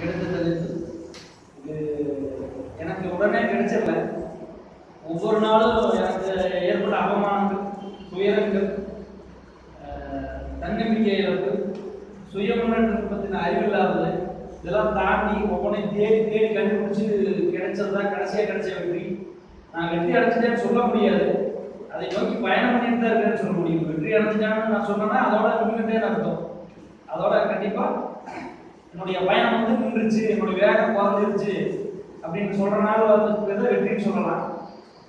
கிடைத்தது இது எனக்கு உடனே கிடைச்சிடல. ஒவ்வொரு நாளும் எனக்கு ஏற்பட்ட அவமானங்கள் துயரங்கள் தன்னம்பிக்கை இழப்பு சுய முன்னேற்றம் பற்றின அறிவில்லாதது இதெல்லாம் தாண்டி ஒவ்வொன்றையும் தேடி தேடி கண்டுபிடிச்சு கிடைச்சது தான் கடைசியாக கிடைச்ச வெற்றி. நான் வெற்றி அடைச்சிட்டேன்னு சொல்ல முடியாது. அதை நோக்கி பயணம் பண்ணிட்டு தான் இருக்கேன்னு சொல்ல முடியும். வெற்றி அடைஞ்சிட்டான்னு நான் சொன்னேன்னா அதோட நின்றுட்டேன்னு அர்த்தம். அதோட கண்டிப்பாக என்னுடைய பயணம் வந்து நின்றுச்சு என்னுடைய வேகம் குறைஞ்சிருச்சு அப்படின்னு சொல்றனால வந்து வெற்றின்னு சொல்லலாம்.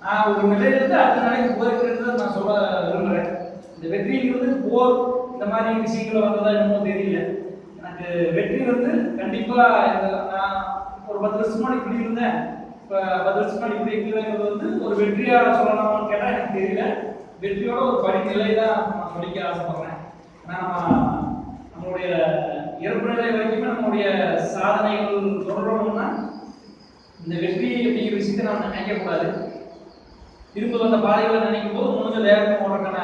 நான் ஒரு நிலையிலிருந்து அடுத்த நிலைக்கு போயிருக்கிறது நான் சொல்ல விரும்புகிறேன் இந்த வெற்றிங்கிறது போர் இந்த மாதிரி விஷயங்கள் வந்ததா என்னமோ தெரியல. எனக்கு வெற்றி வந்து கண்டிப்பா நான் ஒரு பத்து வருஷமா இப்படி இருந்தேன். இப்போ பத்து வருஷமா முன்னாடி இப்படி இருக்கிறேங்கிறது வந்து ஒரு வெற்றியாக சொல்லலாமான்னு கேட்டால் எனக்கு தெரியல. வெற்றியோட ஒரு படிநிலை தான் நான் சொல்லிக்க ஆசைப்படுறேன். ஏன்னா நம்ம நம்முடைய சாதனைகள் தொடரணும்னா இந்த வெற்றி அப்படிங்கிற விஷயத்தை நம்ம நினைக்கக்கூடாது திரும்ப வந்த பாதைகளை நினைக்கும் போது முடிஞ்ச வேகமாக போடுறதுக்கான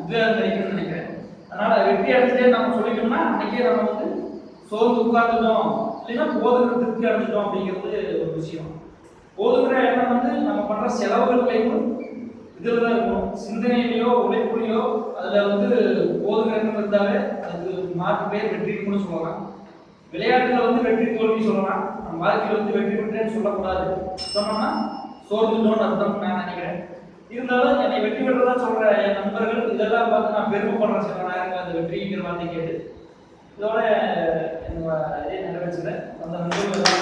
உத்வேகம் கிடைக்கும்னு நினைக்கிறேன். அதனால வெற்றி அடைஞ்சதே நம்ம சொல்லிட்டோம்னா அன்னைக்கே நம்ம வந்து சோர்ந்து உட்கார்ந்துட்டோம். இல்லைன்னா போதுகிற திருப்தி அடைஞ்சிட்டோம் அப்படிங்கிறது ஒரு விஷயம். போதுகிற எண்ணம் வந்து நம்ம பண்ற செலவுகள்லையும் இதில் தான் இருக்கும். சிந்தனையிலையோ உழைப்புலையோ அதில் வந்து போதுங்கிற எண்ணம் இருந்தாலே அதுக்கு மாற்று பேர் வெற்றின்னு கூட சொல்லலாம் விளையாட்டுல வந்து வெற்றி தோல்வி சொல்லலாம். நம்ம வாழ்க்கையில வந்து வெற்றி பெற்றேன்னு சொல்லக்கூடாது. சொன்னோம்னா சோர்ந்துட்டோம்னு அர்த்தம் நான் நினைக்கிறேன். இருந்தாலும் என்னை வெற்றி பெற்றதா சொல்ற என் நண்பர்கள் இதெல்லாம் பார்த்து நான் பெருமைப்படுறேன் சில நேரங்கள் அந்த வெற்றிங்கிற வார்த்தை கேட்டு. இதோட என்னோட இதே நிறைவேற்றுறேன் அந்த நண்பர்கள்